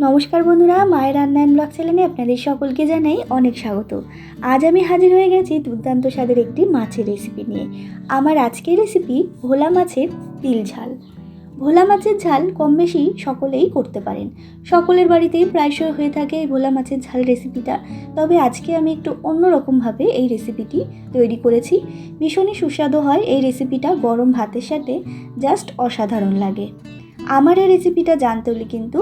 নমস্কার বন্ধুরা, মায়ের রান্না অ্যান্ড ব্লগ চ্যানেলে আপনাদের সকলকে জানাই অনেক স্বাগত। আজ আমি হাজির হয়ে গেছি দুর্দান্ত স্বাদের একটি মাছের রেসিপি নিয়ে। আমার আজকের রেসিপি ভোলা মাছের তিল ঝাল। ভোলা মাছের ঝাল কম বেশি সকলেই করতে পারেন। সকলের বাড়িতেই প্রায়শই হয়ে থাকে এই ভোলা মাছের ঝাল রেসিপিটা তবে আজকে আমি একটু অন্যরকমভাবে এই রেসিপিটি তৈরি করেছি। ভীষণই সুস্বাদু হয় এই রেসিপিটা গরম ভাতের সাথে জাস্ট অসাধারণ লাগে। আমার এই রেসিপিটা জানতে হলে কিন্তু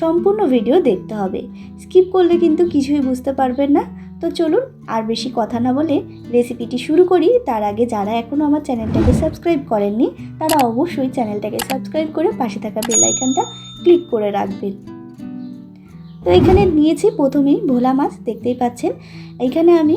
সম্পূর্ণ ভিডিও দেখতে হবে। স্কিপ করলে কিন্তু কিছুই বুঝতে পারবেন না। তো চলুন আর বেশি কথা না বলে রেসিপিটি শুরু করি। তার আগে যারা এখনও আমার চ্যানেলটাকে সাবস্ক্রাইব করেননি, তারা অবশ্যই চ্যানেলটাকে সাবস্ক্রাইব করে পাশে থাকা বেল আইকনটা ক্লিক করে রাখবেন। তো এখানে নিয়েছি প্রথমেই ভোলা মাছ, দেখতেই পাচ্ছেন। এখানে আমি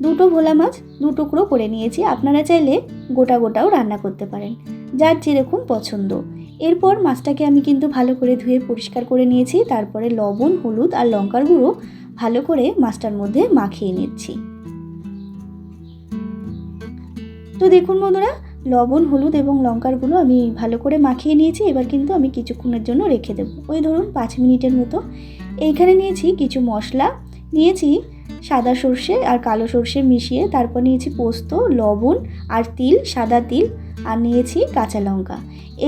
দুটো ভোলা মাছ, দু টুকরো করে নিয়েছি। আপনারা চাইলে গোটা গোটাও রান্না করতে পারেন। যার যেরকম পছন্দ। এরপর মাছটাকে আমি কিন্তু ভালো করে ধুয়ে পরিষ্কার করে নিয়েছি, তারপরে লবণ, হলুদ আর লঙ্কার গুঁড়ো ভালো করে মাছটার মধ্যে মাখিয়ে নিচ্ছি। তো দেখুন বন্ধুরা, লবণ, হলুদ এবং লঙ্কার গুঁড়ো আমি ভালো করে মাখিয়ে নিয়েছি, এবার কিন্তু আমি কিছুক্ষণের জন্য রেখে দেবো। ওই ধরুন পাঁচ মিনিটের মতো। এইখানে নিয়েছি কিছু মশলা, নিয়েছি সাদা সর্ষে আর কালো সর্ষে মিশিয়ে, তারপর নিয়েছি পোস্ত, লবণ আর তিল, সাদা তিল আর নিয়েছি কাঁচা লঙ্কা।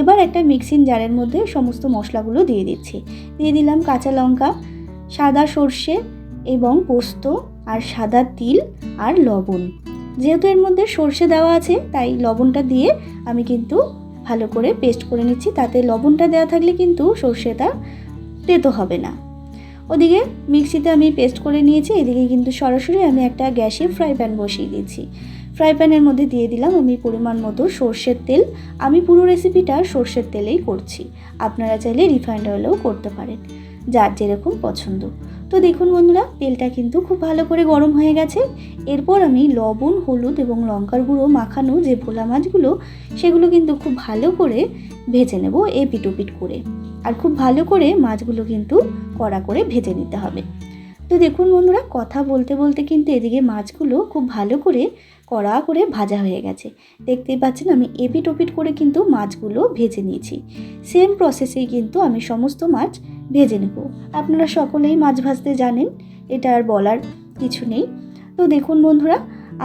এবার একটা মিক্সিং জারের মধ্যে সমস্ত মশলাগুলো দিয়ে দিচ্ছি। দিয়ে দিলাম কাঁচা লঙ্কা, সাদা সর্ষে এবং পোস্ত আর সাদা তিল আর লবণ। যেহেতু এর মধ্যে সর্ষে দেওয়া আছে, তাই লবণটা দিয়ে আমি কিন্তু ভালো করে পেস্ট করে নিচ্ছি। তাতে লবণটা দেওয়া থাকলে কিন্তু সর্ষেটা তেতো হবে না। ওদিকে মিক্সিতে আমি পেস্ট করে নিয়েছি, এদিকে কিন্তু সরাসরি আমি একটা গ্যাসে ফ্রাই প্যান বসিয়ে দিয়েছি ফ্রাই প্যানের মধ্যে দিয়ে দিলাম আমি পরিমাণ মতো সর্ষের তেল। আমি পুরো রেসিপিটা সর্ষের তেলেই করছি। আপনারা চাইলে রিফাইন্ড অয়েলেও করতে পারেন, যার যেরকম পছন্দ। তো দেখুন বন্ধুরা, তেলটা কিন্তু খুব ভালো করে গরম হয়ে গেছে। এরপর আমি লবণ, হলুদ এবং লঙ্কার গুঁড়ো মাখানো যে ভোলা মাছগুলো, সেগুলো কিন্তু খুব ভালো করে ভেজে নেব এ এপিটোপিট করে। আর খুব ভালো করে মাছগুলো কিন্তু কড়া করে ভেজে নিতে হবে। তো দেখুন বন্ধুরা, কথা বলতে বলতে কিন্তু এদিকে মাছগুলো খুব ভালো করে কড়া করে ভাজা হয়ে গেছে। দেখতেই পাচ্ছেন আমি এপিট ওপিট করে কিন্তু মাছগুলো ভেজে নিয়েছি। সেম প্রসেসেই কিন্তু আমি সমস্ত মাছ ভেজে নেব। আপনারা সকলেই মাছ ভাজতে জানেন, এটা আর বলার কিছু নেই। তো দেখুন বন্ধুরা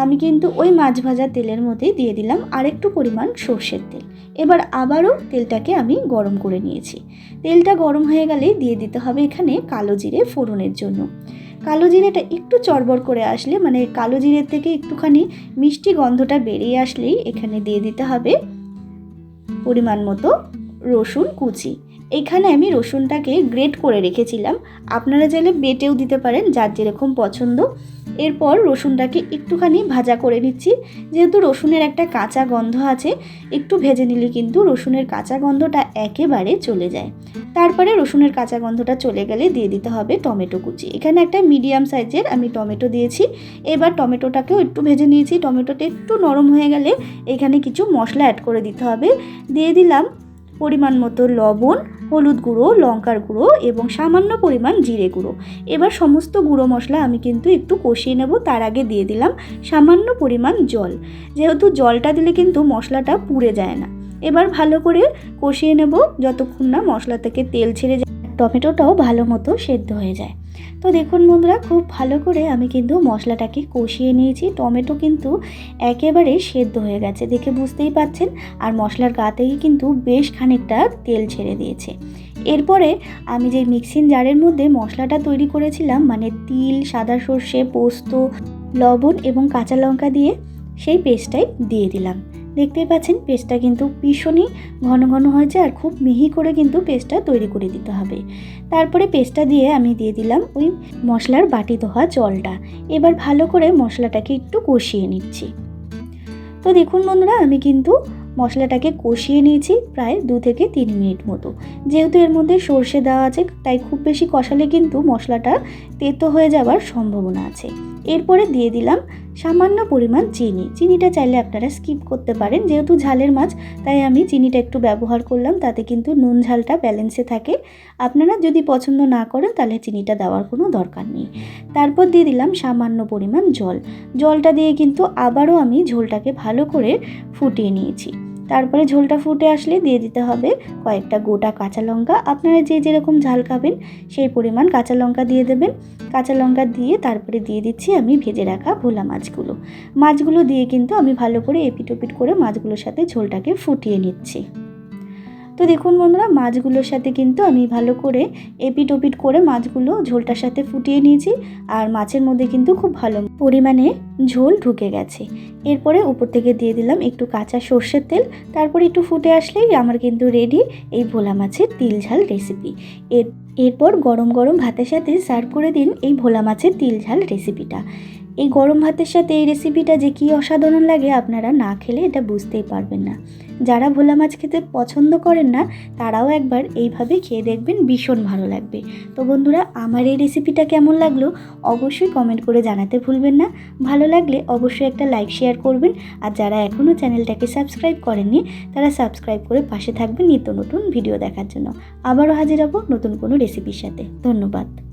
আমি কিন্তু ওই মাছ ভাজা তেলের মধ্যেই দিয়ে দিলাম আরেকটু পরিমাণ সর্ষের তেল। এবার আবারও তেলটাকে আমি গরম করে নিয়েছি। তেলটা গরম হয়ে গেলে দিয়ে দিতে হবে এখানে কালো জিরে ফোড়নের জন্য। কালো জিরেটা একটু চড়বড় করে আসলে মানে কালো জিরের থেকে একটুখানি মিষ্টি গন্ধটা বেরিয়ে আসলেই এখানে দিয়ে দিতে হবে পরিমাণ মতো রসুন কুচি। এখানে আমি রসুনটাকে গ্রেট করে রেখেছিলাম। আপনারা চাইলে বেটেও দিতে পারেন যার যেরকম পছন্দ। এরপর রসুনটাকে একটুখানি ভাজা করে নিচ্ছি। যেহেতু রসুনের একটা কাঁচা গন্ধ আছে, একটু ভেজে নিলে কিন্তু রসুনের কাঁচা গন্ধটা একেবারে চলে যায়। তারপরে রসুনের কাঁচা গন্ধটা চলে গেলে দিয়ে দিতে হবে টমেটো কুচি। এখানে একটা মিডিয়াম সাইজের আমি টমেটো দিয়েছি। এবার টমেটোটাকেও একটু ভেজে নিয়েছি। টমেটোটা একটু নরম হয়ে গেলে এখানে কিছু মশলা অ্যাড করে দিতে হবে। দিয়ে দিলাম পরিমাণ মতো লবণ, হলুদ গুঁড়ো, লঙ্কার গুঁড়ো এবং সামান্য পরিমাণ জিরে গুঁড়ো। এবার সমস্ত গুঁড়ো মশলা আমি কিন্তু একটু কষিয়ে নেব, তার আগে দিয়ে দিলাম সামান্য পরিমাণ জল। যেহেতু জলটা দিলে কিন্তু মশলাটা পুড়ে যায় না। এবার ভালো করে কষিয়ে নেব, যতক্ষণ না মশলা থেকে তেল ছেড়ে যায়। টমেটোটাও ভালো মতো সেদ্ধ হয়ে যায়। তো দেখুন বন্ধুরা, খুব ভালো করে আমি কিন্তু মশলাটাকে কষিয়ে নিয়েছি। টমেটো কিন্তু একেবারে সেদ্ধ হয়ে গেছে দেখে বুঝতেই পাচ্ছেন। আর মশলার গা থেকে কিন্তু বেশ খানিকটা তেল ছেড়ে দিয়েছে। এরপরে আমি যে মিক্সিং জারের মধ্যে মশলাটা তৈরি করেছিলাম মানে তিল, সাদা সর্ষে, পোস্ত, লবণ এবং কাঁচা লঙ্কা দিয়ে, সেই পেস্টটাই দিয়ে দিলাম। দেখতেই পাচ্ছেন, পেস্টটা কিন্তু ভীষণই ঘন ঘন হয়েছে আর খুব মিহি করে কিন্তু পেস্টটা তৈরি করে দিতে হবে। তারপরে পেস্টটা দিয়ে আমি দিয়ে দিলাম ওই মশলার বাটি ধোয়া জলটা। এবার ভালো করে মশলাটাকে একটু কষিয়ে নিচ্ছি। তো দেখুন বন্ধুরা, আমি কিন্তু মশলাটাকে কষিয়ে নিয়েছি প্রায় দু থেকে তিন মিনিট মতো। যেহেতু এর মধ্যে সর্ষে দেওয়া আছে, তাই খুব বেশি কষালে কিন্তু মশলাটা তেতো হয়ে যাওয়ার সম্ভাবনা আছে। এরপরে দিয়ে দিলাম সামান্য পরিমাণ চিনি। চিনিটা চাইলে আপনারা স্কিপ করতে পারেন, যেহেতু ঝালের মাছ, তাই আমি চিনিটা একটু ব্যবহার করলাম, তাতে কিন্তু নুন ঝালটা ব্যালেন্সে থাকে। আপনারা যদি পছন্দ না করেন, তাহলে চিনিটা দেওয়ার কোনো দরকার নেই। তারপর দিয়ে দিলাম সামান্য পরিমাণ জল। জলটা দিয়ে কিন্তু আবারও আমি ঝোলটাকে ভালো করে ফুটিয়ে নিয়েছি। তারপরে ঝোলটা ফুটে আসলে দিয়ে দিতে হবে কয়েকটা গোটা কাঁচা লঙ্কা। আপনারা যে যেরকম ঝাল খাবেন সেই পরিমাণ কাঁচা লঙ্কা দিয়ে দেবেন। কাঁচা লঙ্কা দিয়ে তারপরে দিয়ে দিচ্ছি আমি ভেজে রাখা ভোলা মাছগুলো। মাছগুলো দিয়ে কিন্তু আমি ভালো করে এপিট ওপিট করে মাছগুলোর সাথে ঝোলটাকে ফুটিয়ে নিচ্ছি। তো দেখুন বন্ধুরা, মাছগুলোর সাথে কিন্তু আমি ভালো করে এপিট ওপিট করে মাছগুলো ঝোলটার সাথে ফুটিয়ে নিয়েছি আর মাছের মধ্যে কিন্তু খুব ভালো পরিমাণে ঝোল ঢুকে গেছে। এরপরে উপর থেকে দিয়ে দিলাম একটু কাঁচা সর্ষের তেল, তারপরে একটু ফুটে আসলেই আমার কিন্তু রেডি এই ভোলা মাছের তিল ঝাল রেসিপি এর, এরপর গরম গরম ভাতের সাথে সার্ভ করে দিন এই ভোলা মাছের তিল ঝাল রেসিপিটা এই গরম ভাতের সাথে এই রেসিপিটা যে কী অসাধারণ লাগে আপনারা না খেলে এটা বুঝতেই পারবেন না। যারা ভোলা মাছ খেতে পছন্দ করেন না, তারাও একবার এইভাবে খেয়ে দেখবেন, ভীষণ ভালো লাগবে। তো বন্ধুরা, আমার এই রেসিপিটা কেমন লাগল অবশ্যই কমেন্ট করে জানাতে ভুলবেন না। ভালো লাগলে অবশ্যই একটা লাইক শেয়ার করবেন। আর যারা এখনও চ্যানেলটাকে সাবস্ক্রাইব করেননি, তারা সাবস্ক্রাইব করে পাশে থাকবেন নিত্য নতুন ভিডিও দেখার জন্য। আবারও হাজির হব নতুন কোনো রেসিপির সাথে। ধন্যবাদ।